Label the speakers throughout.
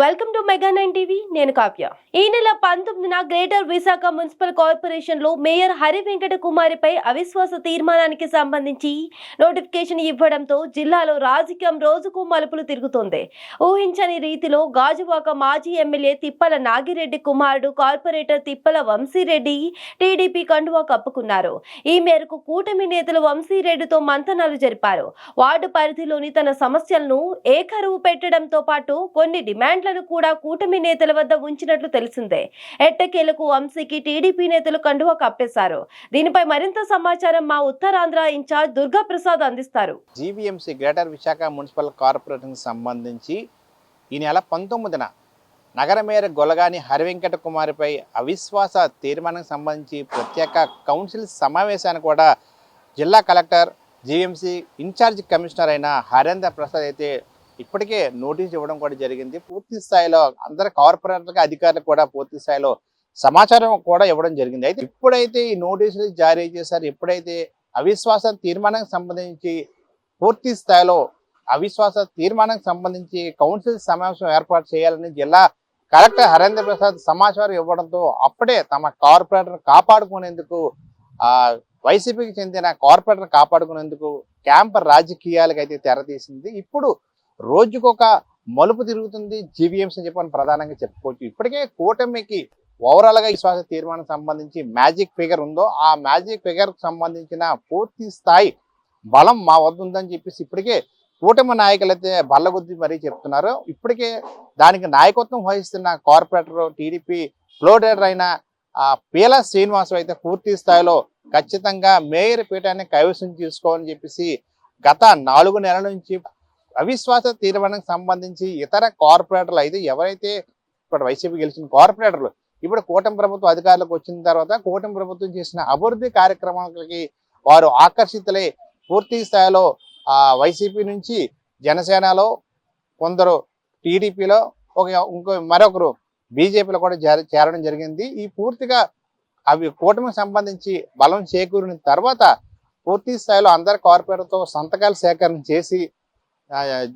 Speaker 1: Welcome to Mega nine TV నేను కావ్య. ఈ నెల పంతొమ్మిదిన గ్రేటర్ విశాఖ మున్సిపల్ కార్పొరేషన్లో మేయర్ హరి వెంకట కుమారిపై అవిశ్వాస తీర్మానానికి సంబంధించి నోటిఫికేషన్ ఇవ్వడంతో జిల్లాలో రాజకీయం రోజుకు మలుపులు తిరుగుతోంది. ఊహించని రీతిలో గాజువాక మాజీ ఎమ్మెల్యే తిప్పల నాగిరెడ్డి కుమారుడు కార్పొరేటర్ తిప్పల వంశీరెడ్డి టీడీపీ కండువా కప్పుకున్నారు. ఈ మేరకు కూటమి నేతలు వంశీరెడ్డితో మంతనాలు జరిపారు. వార్డు పరిధిలోని తన సమస్యలను ఏకరువు పెట్టడంతో పాటు కొన్ని అధికారులను కూడా కూటమి నేతల వద్ద ఉంచినట్లు తెలిసిందే. ఎట్టకేలకు వంశీకి టీడీపీ నేతలు కండువా కప్పేశారు. దీనిపై మరింత సమాచారం మా ఉత్తరాంధ్ర ఇన్ఛార్జ్ దుర్గా ప్రసాద్ అందిస్తారు.
Speaker 2: GVMC greater Visakha municipal corporation సంబంధించి ఈ నెల పంతొమ్మిదిన నగర మేయర్ గొలగాని హరివెంకట కుమారిపై అవిశ్వాస తీర్మానానికి సంబంధించి ప్రత్యేక కౌన్సిల్ సమావేశాన్ని కూడా జిల్లా కలెక్టర్ జీవీఎంసీ ఇన్ఛార్జ్ కమిషనర్ అయిన హరేంద్ర ప్రసాద్ అయితే ఇప్పటికే నోటీస్ ఇవ్వడం కూడా జరిగింది. పూర్తి స్థాయిలో అందరు కార్పొరేటర్లకు అధికారులకు కూడా పూర్తి స్థాయిలో సమాచారం కూడా ఇవ్వడం జరిగింది. అయితే ఇప్పుడైతే ఈ నోటీసులు జారీ చేశారు ఎప్పుడైతే అవిశ్వాస తీర్మానానికి సంబంధించి పూర్తి స్థాయిలో అవిశ్వాస తీర్మానానికి సంబంధించి కౌన్సిల్ సమావేశం ఏర్పాటు చేయాలని జిల్లా కలెక్టర్ హరేంద్ర ప్రసాద్ సమాచారం ఇవ్వడంతో అప్పుడే తమ కార్పొరేటర్ కాపాడుకునేందుకు ఆ వైసీపీకి చెందిన కార్పొరేటర్ కాపాడుకునేందుకు క్యాంప్ రాజకీయాలకు అయితే తెరతీసింది. ఇప్పుడు రోజుకొక మలుపు తిరుగుతుంది జీవీఎంసీ అని చెప్పని ప్రధానంగా చెప్పుకోవచ్చు. ఇప్పటికే కూటమికి ఓవరాల్గా విశ్వాస తీర్మానం సంబంధించి మ్యాజిక్ ఫిగర్ ఉందో ఆ మ్యాజిక్ ఫిగర్ సంబంధించిన పూర్తి స్థాయి బలం మా వద్ద ఉందని చెప్పేసి ఇప్పటికే కూటమి నాయకులైతే బల్లగుద్ది మరీ చెప్తున్నారు. ఇప్పటికే దానికి నాయకత్వం వహిస్తున్న కార్పొరేటర్ టీడీపీ ఫ్లోడర్ అయిన ఆ పీల శ్రీనివాసరావు అయితే పూర్తి స్థాయిలో ఖచ్చితంగా మేయర్ పీఠాన్ని కైవసం చేసుకోవాలని చెప్పేసి గత నాలుగు నెలల నుంచి అవిశ్వాస తీర్మానానికి సంబంధించి ఇతర కార్పొరేటర్లు అయితే ఎవరైతే ఇప్పుడు వైసీపీ గెలిచిన కార్పొరేటర్లు ఇప్పుడు కూటమి ప్రభుత్వం అధికారులకు వచ్చిన తర్వాత కూటమి ప్రభుత్వం చేసిన అభివృద్ధి కార్యక్రమాలకి వారు ఆకర్షితులై పూర్తి స్థాయిలో ఆ వైసీపీ నుంచి జనసేనలో కొందరు టీడీపీలో ఒక ఇంకో మరొకరు బీజేపీలో కూడా చేర చేరడం జరిగింది. ఈ పూర్తిగా అవి కూటమికి సంబంధించి బలం చేకూరిన తర్వాత పూర్తి స్థాయిలో అందరి కార్పొరేటర్తో సంతకాలు సేకరణ చేసి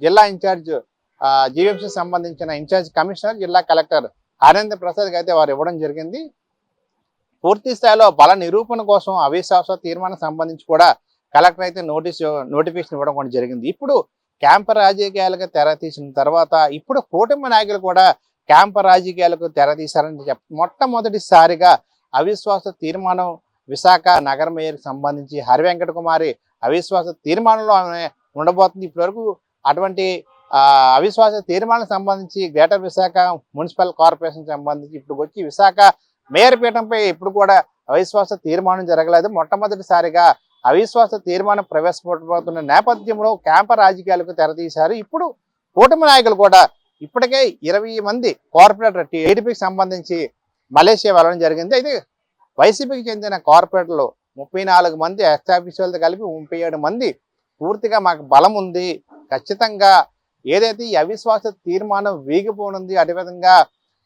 Speaker 2: జిల్లా ఇన్ఛార్జ్ జీవీఎంసీ సంబంధించిన ఇన్ఛార్జ్ కమిషనర్ జిల్లా కలెక్టర్ హరేంద్ర ప్రసాద్ అయితే వారు ఇవ్వడం జరిగింది. పూర్తి స్థాయిలో బల నిరూపణ కోసం అవిశ్వాస తీర్మానం సంబంధించి కూడా కలెక్టర్ అయితే నోటీస్ నోటిఫికేషన్ ఇవ్వడం కూడా జరిగింది. ఇప్పుడు క్యాంప రాజకీయాలకు తెర తీసిన తర్వాత ఇప్పుడు కూటమి నాయకులు కూడా క్యాంప రాజకీయాలకు తెర తీశారని చెప్ మొట్టమొదటిసారిగా అవిశ్వాస తీర్మానం విశాఖ నగర మేయర్కి సంబంధించి హరివెంకట కుమారి అవిశ్వాస తీర్మానంలో ఆమె ఉండబోతుంది ఇప్పటివరకు అటువంటి అవిశ్వాస తీర్మానం సంబంధించి గ్రేటర్ విశాఖ మున్సిపల్ కార్పొరేషన్ సంబంధించి ఇప్పుడు వచ్చి విశాఖ మేయర్ పీఠంపై ఇప్పుడు కూడా అవిశ్వాస తీర్మానం జరగలేదు. మొట్టమొదటిసారిగా అవిశ్వాస తీర్మానం ప్రవేశపెట్టబోతున్న నేపథ్యంలో క్యాంప రాజకీయాలకు తెరతీశారు. ఇప్పుడు కూటమి నాయకులు కూడా ఇప్పటికే ఇరవై మంది కార్పొరేటర్ టీడీపీకి సంబంధించి మలేషియా వెళ్ళడం జరిగింది. అయితే వైసీపీకి చెందిన కార్పొరేటర్లు ముప్పై నాలుగు మంది ఎక్స్ ఆఫీసర్లతో కలిపి ముప్పై ఏడు మంది పూర్తిగా మాకు బలం ఉంది. ఖచ్చితంగా ఏదైతే ఈ అవిశ్వాస తీర్మానం వీగిపోనుంది అదేవిధంగా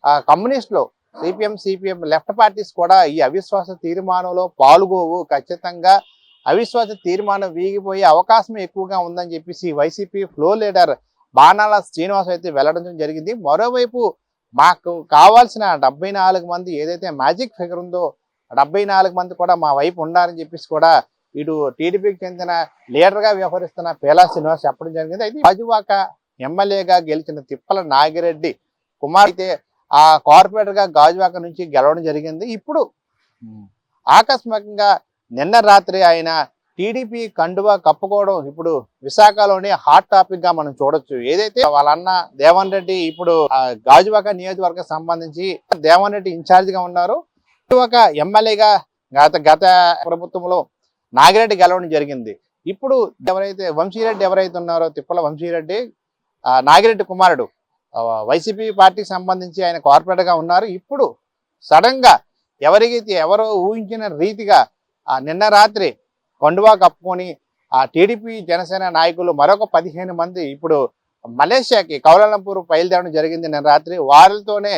Speaker 2: ఆ, కమ్యూనిస్టులు సిపిఎం సిపిఎం లెఫ్ట్ పార్టీస్ కూడా ఈ అవిశ్వాస తీర్మానంలో పాల్గోవు. ఖచ్చితంగా అవిశ్వాస తీర్మానం వీగిపోయే అవకాశం ఎక్కువగా ఉందని చెప్పేసి వైసీపీ ఫ్లో లీడర్ బాణాల శ్రీనివాస్ అయితే వెల్లడించడం జరిగింది. మరోవైపు మాకు కావాల్సిన డెబ్బై నాలుగు మంది ఏదైతే మ్యాజిక్ ఫిగర్ ఉందో డెబ్బై నాలుగు మంది కూడా మా వైపు ఉండాలని చెప్పేసి కూడా ఇటు టీడీపీకి చెందిన లీడర్గా వ్యవహరిస్తున్న పేలా శ్రీనివాస్ చెప్పడం జరిగింది. అయితే రాజువాక ఎమ్మెల్యేగా గెలిచిన తిప్పల నాగిరెడ్డి కుమార్ అయితే ఆ కార్పొరేటర్గా గాజువాక నుంచి గెలవడం జరిగింది. ఇప్పుడు ఆకస్మికంగా నిన్న రాత్రి ఆయన టీడీపీ కండువా కప్పుకోవడం ఇప్పుడు విశాఖలోని హాట్ టాపిక్గా మనం చూడొచ్చు. ఏదైతే వాళ్ళన్న దేవన్ రెడ్డి ఇప్పుడు గాజువాక నియోజకవర్గం సంబంధించి దేవన్ రెడ్డి ఇన్ఛార్జ్గా ఉన్నారు. ఒక ఎమ్మెల్యేగా గత గత ప్రభుత్వంలో నాగిరెడ్డి గెలవడం జరిగింది. ఇప్పుడు ఎవరైతే వంశీరెడ్డి ఎవరైతే ఉన్నారో తిప్పల వంశీరెడ్డి ఆ, నాగిరెడ్డి కుమారుడు వైసీపీ పార్టీకి సంబంధించి ఆయన కార్పొరేటర్గా ఉన్నారు. ఇప్పుడు సడన్గా ఎవరికైతే ఎవరో ఊహించిన రీతిగా నిన్న రాత్రి కొండువా కప్పుకొని ఆ టీడీపీ జనసేన నాయకులు మరొక పదిహేను మంది ఇప్పుడు మలేషియాకి కౌలాలంపూర్ బయలుదేరడం జరిగింది నిన్న రాత్రి. వారితోనే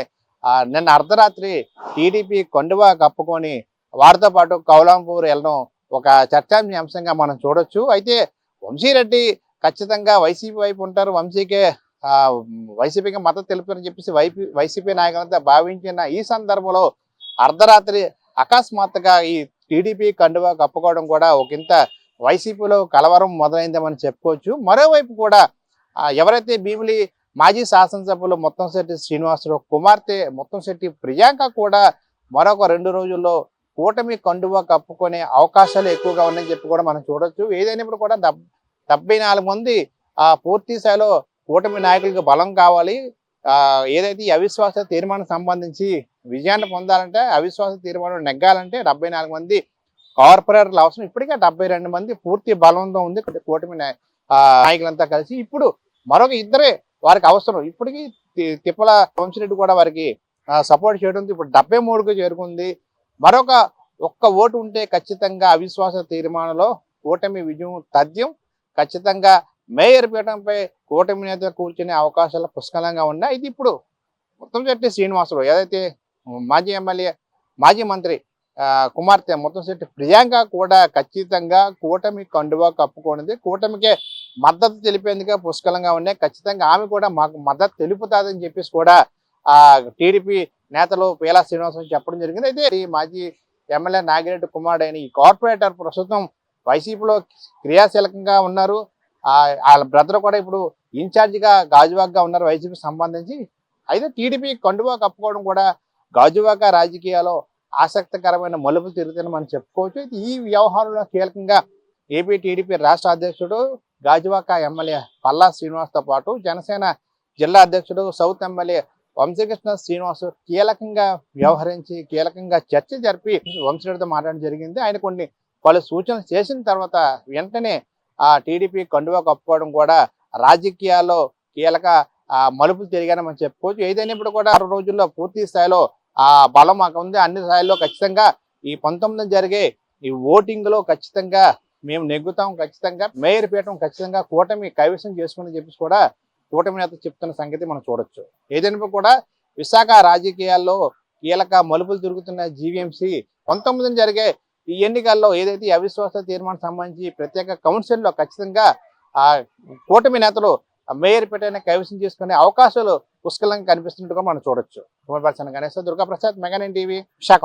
Speaker 2: నిన్న అర్ధరాత్రి టీడీపీ కొండువా కప్పుకొని వారితో పాటు కౌలాంపూర్ వెళ్ళడం ఒక చర్చాంశంగా మనం చూడొచ్చు. అయితే వంశీరెడ్డి ఖచ్చితంగా వైసీపీ వైపు ఉంటారు. వంశీకే వైసీపీకి మద్దతు తెలుపుతారని చెప్పేసి వైపీ వైసీపీ నాయకులంతా భావించిన ఈ సందర్భంలో అర్ధరాత్రి అకస్మాత్తుగా ఈ టీడీపీ కండువా కప్పుకోవడం కూడా ఒకంత వైసీపీలో కలవరం మొదలైందని చెప్పుకోవచ్చు. మరోవైపు కూడా ఎవరైతే భీమిలి మాజీ శాసనసభ్యులు మొత్తంశెట్టి శ్రీనివాసరావు కుమార్తె మొత్తంశెట్టి ప్రియాంక కూడా మరొక రెండు రోజుల్లో కూటమి కండువా కప్పుకునే అవకాశాలు ఎక్కువగా ఉన్నాయని చెప్పి కూడా మనం చూడొచ్చు. ఏదైనప్పుడు కూడా డెబ్బై నాలుగు మంది ఆ పూర్తి స్థాయిలో కూటమి నాయకులకు బలం కావాలి. ఏదైతే ఈ అవిశ్వాస తీర్మానం సంబంధించి విజయాన్ని పొందాలంటే అవిశ్వాస తీర్మానం నెగ్గాలంటే డెబ్బై నాలుగు మంది కార్పొరేటర్లు అవసరం. ఇప్పటికే డెబ్బై రెండు మంది పూర్తి బలంతో ఉంది కూటమి నాయకులంతా కలిసి. ఇప్పుడు మరొక ఇద్దరే వారికి అవసరం. ఇప్పటికీ తి- తిప్పల వంశరెడ్డి కూడా వారికి సపోర్ట్ చేయడంతో ఇప్పుడు డెబ్బై మూడుకు చేరుకుంది. మరొక ఒక్క ఓటు ఉంటే ఖచ్చితంగా అవిశ్వాస తీర్మానంలో కూటమి విజయం తథ్యం ఖచ్చితంగా మేయర్ పీఠంపై కూటమి నేత కూర్చునే అవకాశాలు పుష్కలంగా ఉన్నాయి. ఇది ఇప్పుడు ముత్తంశెట్టి చెట్టి ఏదైతే మాజీ ఎమ్మెల్యే మాజీ మంత్రి కుమార్తె ముత్తంశెట్టి ప్రియాంక కూడా ఖచ్చితంగా కూటమి కండువా కప్పుకోనిది. కూటమికే మద్దతు తెలిపేందుకే పుష్కలంగా ఉన్నాయి. ఖచ్చితంగా ఆమె కూడా మాకు మద్దతు తెలుపుతాదని చెప్పేసి కూడా టీడీపీ నేతలు పీలా శ్రీనివాసరావు చెప్పడం జరిగింది. అయితే ఈ మాజీ ఎమ్మెల్యే నాగిరెడ్డి కుమారుడైన ఈ కార్పొరేటర్ ప్రస్తుతం వైసీపీలో క్రియాశీలకంగా ఉన్నారు. ఆ వాళ్ళ బ్రదర్ కూడా ఇప్పుడు ఇన్ఛార్జిగా గాజువాగ్గా ఉన్నారు వైసీపీకి సంబంధించి. అయితే టీడీపీ కండువా కప్పుకోవడం కూడా గాజువాక రాజకీయాల్లో ఆసక్తికరమైన మలుపు తిరుగుతుందని మనం చెప్పుకోవచ్చు. అయితే ఈ వ్యవహారంలో కీలకంగా ఏపీ టీడీపీ రాష్ట్ర అధ్యక్షుడు గాజువాక ఎమ్మెల్యే పల్లా శ్రీనివాస్తో పాటు జనసేన జిల్లా అధ్యక్షుడు సౌత్ ఎమ్మెల్యే వంశకృష్ణ శ్రీనివాస్ కీలకంగా వ్యవహరించి కీలకంగా చర్చ జరిపి వంశరెడ్డితో మాట్లాడడం జరిగింది. ఆయన కొన్ని పలు సూచనలు చేసిన తర్వాత వెంటనే ఆ టీడీపీ కండువా కప్పుకోవడం కూడా రాజకీయాల్లో కీలక మలుపులు తిరిగానని మనం చెప్పుకోవచ్చు ఏదైనప్పుడు కూడా ఆరు రోజుల్లో పూర్తి స్థాయిలో ఆ బలం మాకు ఉంది. అన్ని స్థాయిలో ఖచ్చితంగా ఈ పంతొమ్మిది జరిగే ఈ ఓటింగ్లో ఖచ్చితంగా మేము నెగ్గుతాం ఖచ్చితంగా మేయర్ పీఠం ఖచ్చితంగా కూటమి కైవసం చేసుకుని చెప్పేసి కూడా కూటమి నేత చెప్తున్న సంగతి మనం చూడొచ్చు. ఏదైనా కూడా విశాఖ రాజకీయాల్లో కీలక మలుపులు తిరుగుతున్న జీవీఎంసీ పంతొమ్మిదిన జరిగే ఈ ఎన్నికల్లో ఏదైతే అవిశ్వాస తీర్మానం సంబంధించి ప్రత్యేక కౌన్సిల్లో ఖచ్చితంగా ఆ కూటమి నేతలు మేయర్ పీఠాన్ని కైవసం చేసుకునే అవకాశాలు పుష్కలంగా కనిపిస్తున్నట్టుగా మనం చూడొచ్చు. Camera person Ganesh Durgaprasad Mega TV Visakha